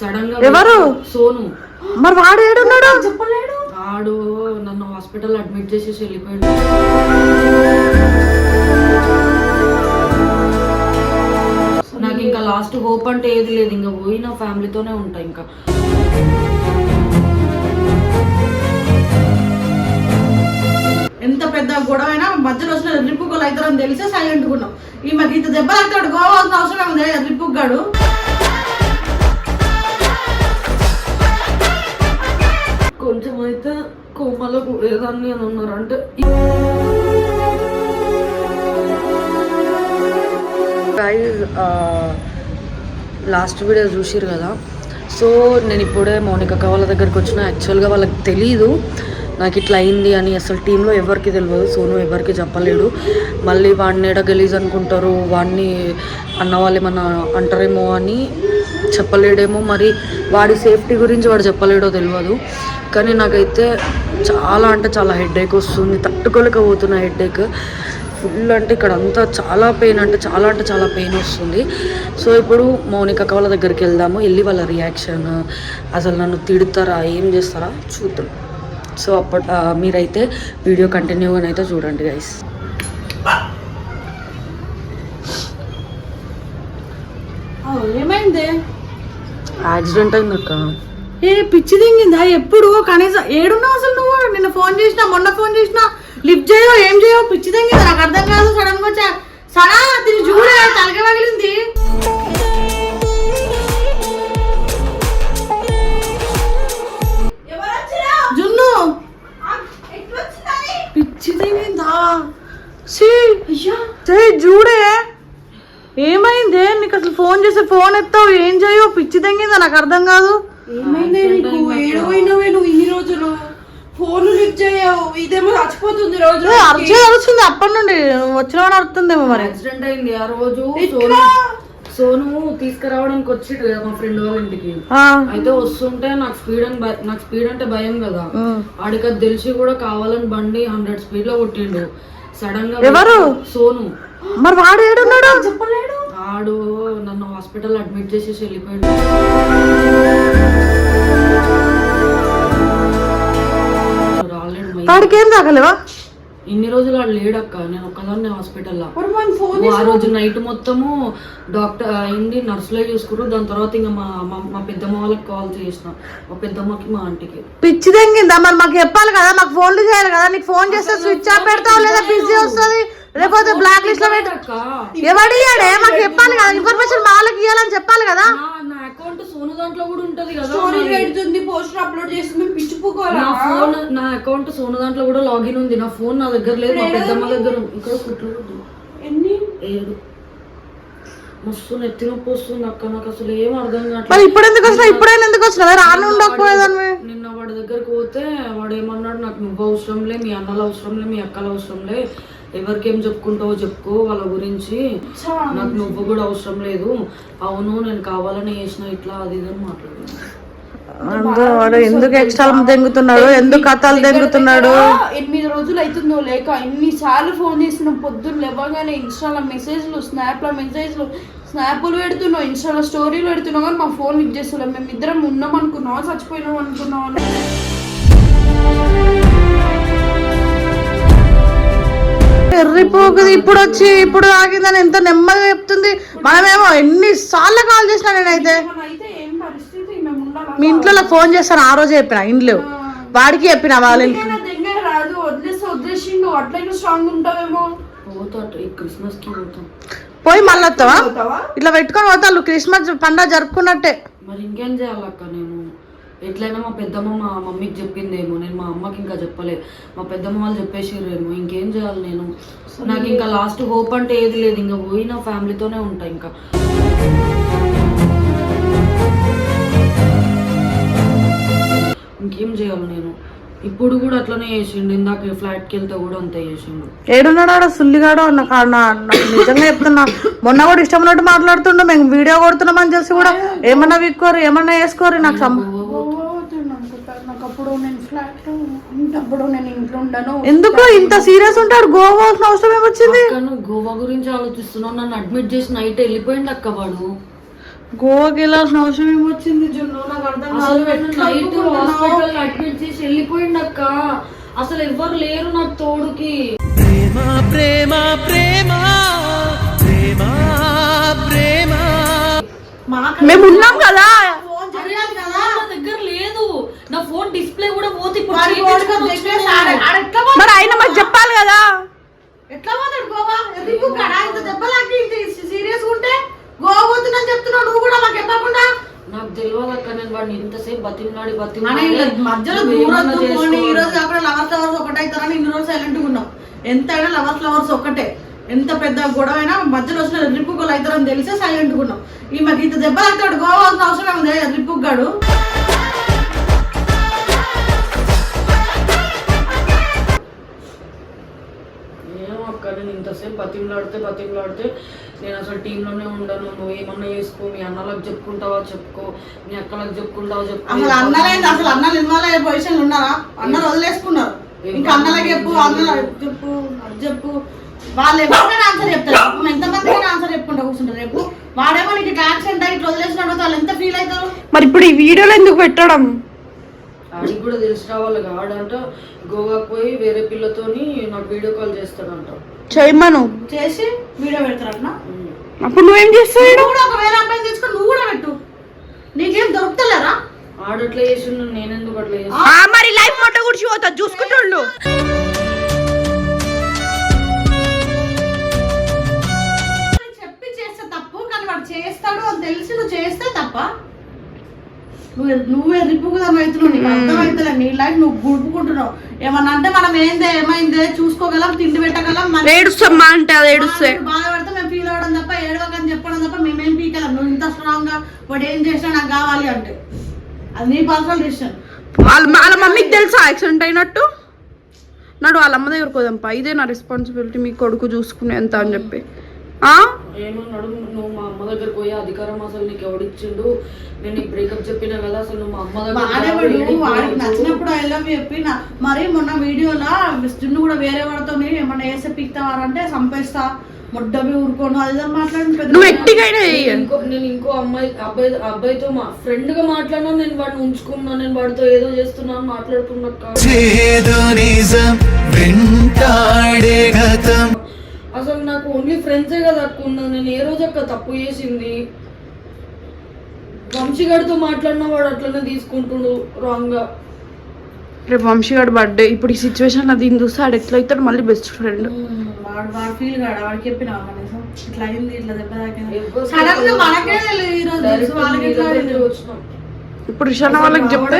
సడన్గా ఎవరు? సోను. మరి వాడు ఏడున్నాడు? చెప్పలేడు. ఆడు నన్ను హాస్పిటల్ అడ్మిట్ చేసేసి వెళ్ళిపోయాడు. నాకు ఇంకా లాస్ట్ హోప్ అంటే ఏది లేదు. ఇంకా పోయి నా ఫ్యామిలీతోనే ఉంటా ఇంకా. ఎంత పెద్ద గొడవ అయినా మధ్యలో వచ్చిన రిప్పు గోలు అవుతారని తెలిసే సైలెంట్ ఉన్నాం. ఈ మాకు ఇంత దెబ్బ అవుతాడు గోవాల్సిన అవసరం ఉంది రిప్పు గాడు? కొంచెం అయితే కోమలో పోయేదాన్ని అని అన్నారు అంటే లాస్ట్ వీడియో చూసిరు కదా? సో నేను ఇప్పుడే మౌనిక వాళ్ళ దగ్గరికి వచ్చిన. యాక్చువల్గా వాళ్ళకి తెలీదు. నాకు ఇట్లా అయింది అని అసలు టీంలో ఎవరికి తెలియదు సోను ఎవరికి చెప్పలేడు. మళ్ళీ వాడిని ఎడ గలీజ్ అనుకుంటారు వాడిని అన్న వాళ్ళు ఏమన్నా అంటారేమో అని చెప్పలేడేమో. మరి వాడి సేఫ్టీ గురించి వాడు చెప్పలేడో తెలియదు కానీ నాకైతే చాలా అంటే చాలా హెడేక్ వస్తుంది తట్టుకోలేకపోతున్న హెడేక్ ఫుల్ అంటే ఇక్కడ అంతా చాలా పెయిన్ అంటే చాలా అంటే చాలా పెయిన్ వస్తుంది. సో ఇప్పుడు మౌనిక అక్క వాళ్ళ దగ్గరికి వెళ్దాము వెళ్ళి వాళ్ళ రియాక్షన్. అసలు నన్ను తిడతారా ఏం చేస్తారా చూద్దాం. సో అప్పటి ఆ, మీరైతే వీడియో కంటిన్యూగా అయితే చూడండి గైస్ ఏమైంది? యాక్సిడెంట్ అయింది అక్క. ఏ పిచ్చి దింగిందా? ఎప్పుడు? కనీసం ఏడున్నావు అసలు నువ్వు? నిన్న ఫోన్ చేసినా మొన్న ఫోన్ చేసినా లిఫ్ట్ చేయో ఏం చేయో పిచ్చి దింగింది? నాకు అర్థం కాదు సడన్గా వచ్చా. సడా తిని చూడే తలక చూడే! ఏమైందే? నీకు అసలు ఫోన్ చేసి ఫోన్ ఎత్తావు? ఏం చేయో పిచ్చి దింగిందా నాకు అర్థం కాదు. ఏమైంది నీకు ఏడవైనవే నువ్వు ఇన్ని రోజులు? ఫోన్ లిఫ్ట్ చేయవు. ఇదేమో చచ్చిపోతుంది రోజు. అరిచే అరుస్తుంది అప్పటి నుండి. వచ్చిన వాడు అరుతుందేమో మరి. యాక్సిడెంట్ అయింది ఆ రోజు. సోను తీసుకురావడానికి వచ్చిండు కదా మా ఫ్రెండ్ వాళ్ళ ఇంటికి. ఆ, అయితే వస్తుంటే నాకు స్పీడ్ అని భయ- నాకు స్పీడ్ అంటే భయం కదా. ఆడికి అది తెలిసి కూడా కావాలని బండి హండ్రెడ్ స్పీడ్లో కొట్టిండు. సడన్గా ఎవరు? సోను. మరి వాడు ఏడున్నాడు? చెప్పలేడు. ఆడు నన్ను హాస్పిటల్ అడ్మిట్ చేసేసి వెళ్ళిపోయాడు. వాడికి ఏం తాగలేవా? ఇన్ని రోజులు వాడు లేడక్క నేను ఒక్కదాన్ని హాస్పిటల్లో. ఫోన్ ఆ రోజు నైట్ మొత్తము డాక్టర్ అయింది నర్సులే చూసుకున్నారు. దాని తర్వాత ఇంకా మా మా- పెద్దమ్మ వాళ్ళకి కాల్ చేసిన. మా పెద్దమ్మకి మా ఆంటీకి. పిచ్చి తెంగిందా? మరి మాకు చెప్పాలి కదా మాకు ఫోన్లు చేయాలి కదా. నీకు ఫోన్ చేస్తే స్విచ్ ఆఫ్ పెడతావు లేదా? బిజీ వస్తుంది. లేకపోతే బ్లాక్ లిస్ట్లో పెట్టు. అక్క ఎవడు ఇయ్యాడే మాకు చెప్పాలి కదా. ఇన్ఫర్మేషన్ మా వాళ్ళకి ఇవ్వాలని చెప్పాలి కదా. సోను దాంట్లో కూడా ఉంటది కదా స్టోరీ పెడుతుంది పోస్టర్ అప్లోడ్ చేసి మేము పిచ్చిపోకోవాలా నా ఫోన్ నా అకౌంట్ సోను దాంట్లో కూడా లాగిన్ ఉంది. నా ఫోన్ నా దగ్గర లేదు మా పెద్దమ్మ దగ్గర. ఇక్కడ కుట్లు ఉంది. ఎన్ని? ఏడు. మస్తు నెత్తి నొప్పి వస్తుంది అక్క నాకు అసలు ఏం అర్థం మరి కావట్లేదు ఇప్పుడు ఎందుకు వచ్చినావు ఇప్పుడైనా ఎందుకు వచ్చినావు రాను ఉండకపోయేదాన్ని నిన్న వాడి దగ్గరకు పోతే వాడు ఏమన్నాడు? నాకు నువ్వు అవసరంలే మీ అన్నలు అవసరంలే మీ అక్కలు అవసరంలే ఎవరికేం చెప్పుకుంటావో చెప్పుకో వాళ్ళ గురించి. నాకు నువ్వు కూడా అవసరం లేదు. అవును నేను కావాలని చేసిన ఇట్లా అది ఇది అని వాడు ఎందుకు ఎక్స్ట్రా దెంగుతున్నాడు ఎందుకు కథలు దెంగుతున్నాడు ఎనిమిది రోజులు అవుతుందో లేక ఎన్ని సార్లు ఫోన్ చేస్తున్నాం పొద్దున్న లేవగానే ఇన్స్టాలో మెసేజ్లు స్నాప్లో మెసేజ్లు స్నాపులు పెడుతున్నావు ఇన్స్టాలో స్టోరీలు పెడుతున్నావు కానీ మా ఫోన్ లిఫ్ట్ చేస్తున్నాం మేము ఇద్దరం ఉన్నాం అనుకున్నావా? చచ్చిపోయినాం అనుకున్నావా? ఎర్రిపోకుది ఇప్పుడు వచ్చి ఇప్పుడు ఆగిందని ఎంత నెమ్మదిగా చెప్తుంది. మనమేమో ఎన్ని సార్లు కాల్ చేసినా నేనైతే. మీ ఇంట్లో ఫోన్ చేస్తాను ఆ రోజే చెప్పిన ఇంట్లో వాడికి చెప్పిన వాళ్ళ పోయి మళ్ళీ వస్తావా? ఇట్లా పెట్టుకొని పోతాను క్రిస్మస్ పండుగ జరుపుకున్నట్టే. మరి ఇంకేం చేయాలక్క నేను? ఎట్లయినా మా పెద్దమ్మ మా మమ్మీకి చెప్పిందేమో నేను మా అమ్మకి ఇంకా చెప్పలే మా పెద్దమ్మ వాళ్ళు చెప్పేసిర్రేమో ఇంకేం చేయాలి నేను? నాకు ఇంకా లాస్ట్ హోప్ అంటే ఏది లేదు ఇంకా పోయి నా ఫ్యామిలీతోనే ఉంటా ఇంకా. ఇంకేం చేయాలి నేను? ఇప్పుడు కూడా అట్లనే చేసిండు ఇందాక ఫ్లాట్కి వెళ్తే కూడా అంతే చేసిండు. ఏడున్నాడు ఆడ సుల్లిగాడు నాకు నిజంగా చెప్తున్నా. మొన్న కూడా ఇష్టం ఉన్నట్టు మాట్లాడుతుండు మేము వీడియో కొడుతున్నామని తెలిసి కూడా ఏమన్నా విక్కోరు ఏమన్నా వేసుకోరు నాకు అప్పుడు నేను ఇంట్లో ఉండను ఎందుకు? ఇంత సీరియస్ ఉంటాడు? గోవా అవసరం ఏమొచ్చింది? నువ్వు గోవా గురించి ఆలోచిస్తున్నావు. నన్ను అడ్మిట్ చేసి నైట్ వెళ్ళిపోయింది అక్క వాడు. గోవాకి వెళ్ళాల్సిన అవసరం ఏమొచ్చింది జున్ను? నాకు అర్థం కాదు. నైట్? హాస్పిటల్ అడ్మిట్ చేసి వెళ్ళిపోయింది అక్క. అసలు ఎవ్వరు లేరు నాకు తోడుకి. ప్రేమ ప్రేమ ప్రేమ ప్రేమ ప్రేమ. మేము ఉన్నాం కదా ఫోన్ చేయాలి కదా నా దగ్గర లేదు నా ఫోన్ డిస్ప్లే కూడా పోతే ఇప్పుడు మరి ఆయన మాకు చెప్పాలి కదా. ఎట్లా పోతాడు గోవా ఎందుకు కడా ఇంత దెబ్బలాంటి ఇంత సీరియస్ ఉంటే? గోవా పోతుందని చెప్తున్నావు నువ్వు కూడా మాకు చెప్పకుండా? నాకు తెలియదు అక్క నేను వాడిని ఇంతసేపు బతిమలాడి మన బతిమలాడి ఇలా మధ్యలో దూరం ఈ. రోజు కాకుండా లవర్స్ లవర్స్ ఒకటే అవుతారని ఇన్ని రోజులు సైలెంట్ ఉన్నాం. ఎంతైనా లవర్స్ లవర్స్ ఒకటే ఎంత పెద్ద గొడవ అయినా మధ్యలో వచ్చిన రిప్పుకోలు అవుతారని తెలిసే సైలెంట్ ఉన్నాం. ఈ మాకు ఇంత దెబ్బ తాగుతాడు గోవా అవసరం అవసరం ఉంది రిప్పుకు ఇంతసేపు బతిమలాడితే బతిమలాడితే నేను అసలు టీంలోనే ఉండను. నువ్వు ఏమన్నా చేసుకో మీ అన్నలకు చెప్పుకుంటావా చెప్పుకో మీ అక్కలకు చెప్పుకుంటావా చెప్పుకో. అసలు అన్నలేదు అసలు అన్నలు ఇన్వాల్వ్ అయ్యే పొజిషన్ ఉన్నారా? అన్నలు వదిలేసుకున్నారు. ఇంకా అన్నలకి చెప్పు అన్నల చెప్పు చెప్పు. వాళ్ళు ఎవరికైనా ఆన్సర్ చెప్తారు. పాపం ఎంతమందికైనా ఆన్సర్ చెప్పుకుంటా కూర్చుంటారు రేపు వాడేమో నీకు ఇట్లా యాక్సిడెంట్ అయ్యి ఇట్లా వదిలేసినట్టు వాళ్ళు ఎంత ఫీల్ అవుతారు? మరి ఇప్పుడు ఈ వీడియోలో ఎందుకు పెట్టడం? ఆడికి కూడా తెలిసి రావాలి ఆడంట గోవాకి పోయి వేరే పిల్లతోని నాకు వీడియో కాల్ చేస్తాడంట. చేయమను. చేసి వీడియో ఉమ్. అప్పుడు నువ్వేం చేస్తావు? నువ్వు కూడా ఒక వేరే అబ్బాయిని తీసుకొని నువ్వు కూడా పెట్టు. నీకేం దొరుకుతలేరా ఆడట్లా చేసి నేనెందుకు అట్లా చేసి ఆ, మరి లైఫ్ మొట్ట గుడిచి పోతా చూసుకుంటుండు. చెప్పి చేస్తే తప్పు కానీ వాడు చేస్తాడు అని తెలిసి నువ్వు చేస్తే తప్ప. నువ్వు నువ్వే రిప్పుకుదాం అవుతున్నావు నీకు అర్థమవుతలే నీ లైఫ్ నువ్వు గుడుపుకుంటున్నావు. ఏమన్నా అంటే మనం ఏందే ఏమైందే చూసుకోగలం తిండి పెట్టగలం ఏడుస్తామ్మా అంటే అది ఏడుస్తే. బాధపడితే మేము ఫీల్ అవ్వడం తప్ప ఏడవకని చెప్పడం తప్ప మేమేం పీకలేం. నువ్వు ఇంత స్ట్రాంగ్గా వాడు ఏం చేసినా నాకు కావాలి అంటే. అది నీ పర్సనల్ డిసిషన్ వాళ్ళ వాళ్ళ మమ్మీకి తెలుసా యాక్సిడెంట్ అయినట్టు? నాడు వాళ్ళ అమ్మ దగ్గరకు పోదాంపా ఇదే నా రెస్పాన్సిబిలిటీ మీ కొడుకు చూసుకునే ఎంత అని చెప్పి. ఆ? ఏమన్నాడు నువ్వు మా అమ్మ దగ్గర పోయే అధికారం అసలు నీకు ఎవడిచ్చిండు నేను నీకు బ్రేకప్ చెప్పినా కదా అసలు నువ్వు మా అమ్మ దగ్గర వాడికి. నచ్చినప్పుడు ఐ లవ్ చెప్పిన మరి మొన్న వీడియోలో జున్ను కూడా వేరే వాడితో ఏమన్నా వేసే పీక్తావారంటే సంపేస్తా ముడ్డవి ఊరుకోను అది ఇది అని మాట్లాడి పెద్ద నువ్వు ఎట్టిగైనా చెయ్యి. నేను ఇంకో నేను ఇంకో అమ్మాయి అబ్బాయి అబ్బాయితో మా ఫ్రెండ్గా మాట్లాడినా నేను వాడిని ఉంచుకున్నా నేను వాడితో ఏదో చేస్తున్నాను మాట్లాడుతున్నా అసలు నాకు ఓన్లీ ఫ్రెండ్సే కదా అక్క ఉన్నది నేను ఏ రోజు అక్క తప్పు చేసింది? వంశీగాడితో మాట్లాడిన వాడు అట్లనే తీసుకుంటుండు రాంగ్గా. రేపు వంశీగాడు బర్త్డే ఇప్పుడు ఈ సిచ్యువేషన్లో దీన్ని చూస్తే ఆడు ఎట్లా అవుతాడు మళ్ళీ బెస్ట్ ఫ్రెండ్ వాడు వాడు ఫీల్ కాడు. వాడికి చెప్పిన ఇట్లా అయింది ఇట్లా దెబ్బ తాకింది. సడన్గా మనకే తెలియదు ఈ రోజు వాళ్ళకి? వచ్చినాం. ఇప్పుడు ఇషాన వాళ్ళకి చెప్తే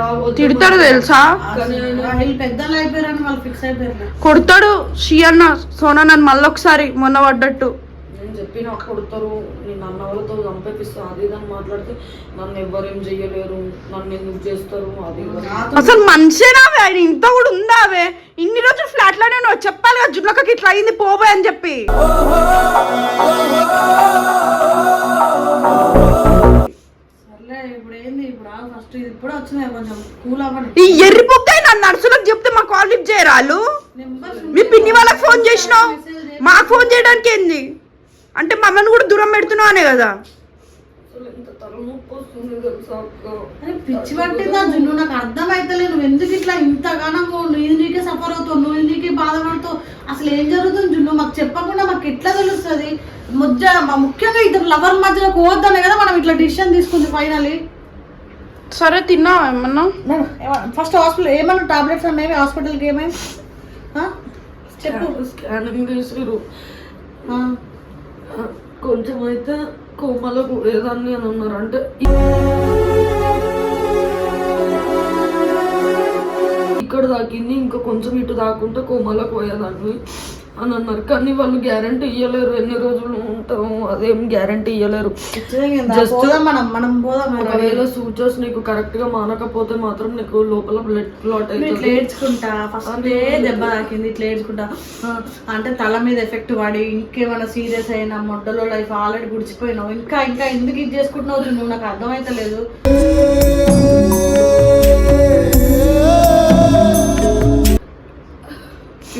రావద్దు తిడతాడు. తెలుసా? కొడతాడు షీ అన్న సోనా నన్ను మళ్ళీ ఒకసారి మొన్న పడ్డట్టు. నేను చెప్పిన కొడతారు నేను అన్న వాళ్ళతో చంపేపిస్తా అది మాట్లాడితే నన్ను ఎవ్వరేం చెయ్యలేరు నన్ను ఎందుకు చేస్తారు అది. అసలు మంచిగానే ఆయన ఇంత కూడా ఉందా అవే ఇన్ని రోజులు ఫ్లాట్లోనే ఉన్నావు చెప్పాలి కదా జున్నకకి ఇట్లా అయింది పోబోయ్ అని చెప్పి. ఇప్పుడు ఏంది? ఇప్పుడు ఫస్ట్ ఇది ఇప్పుడే వచ్చినాయి కొంచెం కూల్ అవ్వండి. ఈ ఎర్రి బుక్క నా నర్సులకు చెప్తే మా కాల్ లిఫ్ట్ చేయరాలు నెంబర్స్ మీ పిన్ని వాళ్ళకి ఫోన్ చేసినావు. మాకు ఫోన్ చేయడానికి ఏంది అంటే మమ్మల్ని కూడా దూరం పెడుతున్నావు అనే కదా అసలు ఎంత తలనొప్పి వస్తుంది తెలుసా అక్క అరే పిచ్చి పట్టిందా జున్ను నాకు అర్థమైతలే నువ్వు ఎందుకు ఇట్లా ఇంతగానం నువ్వు నీకే సఫర్ అవుతావు నువ్వు నీకే బాధపడతావు. అసలు ఏం జరుగుతుంది జున్ను మాకు చెప్పకుండా మాకు ఎట్లా తెలుస్తుంది? ముజ్జ మా- ముఖ్యంగా ఇద్దరు లవర్ మధ్యలో పోవద్దనే కదా మనం ఇట్లా డిసిషన్ తీసుకుంది ఫైనలీ సరే తిన్నావా ఏమన్నా? ఫస్ట్ హాస్పిటల్ ఏమన్నా టాబ్లెట్స్ అనేవి హాస్పిటల్కి ఏమైంది? చెప్పు. కొంచెం అయితే కోమలో పోయేదాన్ని అని ఉన్నారంటే అంటే ఇక్కడ దాకింది ఇంకా కొంచెం ఇటు దాకుంటే కోమలో పోయేదాన్ని అని అన్నారు. కానీ వాళ్ళు గ్యారంటీ ఇవ్వలేరు ఎన్ని రోజులు ఉంటాము అదేం గ్యారంటీ ఇవ్వలేరు పోదాం మనం మనం పోదాం ఒకవేళ సూచర్స్ నీకు కరెక్ట్గా మానకపోతే మాత్రం నీకు లోపల బ్లడ్ క్లాట్ ఏడ్చుకుంటా? ఫస్ట్ దెబ్బ తాకింది ఇట్లా ఏడ్చుకుంటా. అంటే తల మీద ఎఫెక్ట్ పడి ఇంకేమైనా సీరియస్ అయినా మొడ్డలో లైఫ్ ఆల్రెడీ గుడిచిపోయినావు. ఇంకా ఇంకా ఎందుకు ఇది చేసుకుంటున్నావు? నువ్వు నాకు అర్థమైతలేదు.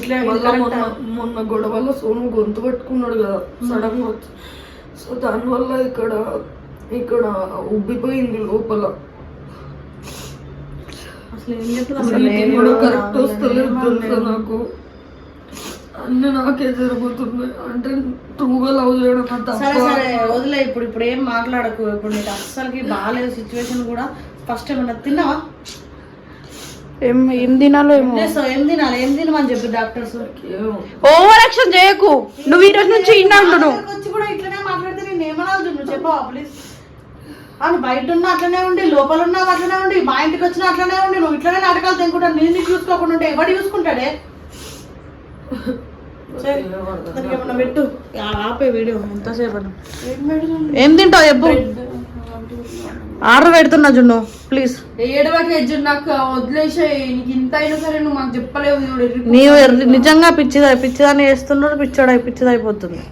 ఇట్లా మొన్న? మొన్న గొడవలో సోను గొంతు పట్టుకున్నాడు కదా సడన్గా వచ్చి. సో దానివల్ల ఇక్కడ ఇక్కడ ఉబ్బిపోయింది లోపల. కరెక్ట్ వస్తలేదు. తెలుసా నాకు? అన్ని నాకే జరుగుతున్నాయి అంటే ట్రూగా లవ్ చేయడం సరే వదిలే ఇప్పుడు ఇప్పుడు ఏం మాట్లాడకు. ఇప్పుడు నీకు అస్సలకి బాగాలేదు సిచ్యువేషన్ కూడా. ఫస్ట్ ఏమన్నా తిన్నావా? ఏం ఏం తినాలో ఏమో. చేస్తావు? ఏం తినాలి? ఏం తినమని చెప్పి డాక్టర్స్. ఓవర్ యాక్షన్ చేయకు. నువ్వు ఈ రోజు నుంచి ఇన్నా అంటున్నావు వచ్చి కూడా ఇట్లనే మాట్లాడితే నేను ఏమనాలి నువ్వు చెప్పవా ప్లీజ్ అవును బయట ఉన్న అట్లనే ఉండి లోపల ఉన్న అట్లనే ఉండి మా ఇంటికి వచ్చిన అట్లనే ఉండి నువ్వు ఇట్లనే నాటకాలు తినుకుంటాను నేను నీకు చూసుకోకుండా ఉంటే ఎవడు చూసుకుంటాడే? పెట్టు. ఆ, ఆపే వీడియో ఎంతసేపు అన్న. ఏం తింటావు చెప్పు. ఆర్డర్ పెడుతున్నా జున్ను ప్లీజ్ ఏడవకే జు నాకు వదిలేసే నీకు ఇంత అయినా సరే నువ్వు మాకు చెప్పలేవు నీవు నిజంగా పిచ్చిదా పిచ్చిదాన్ని చేస్తున్నాడు పిచ్చోడు పిచ్చిదైపోతుంది.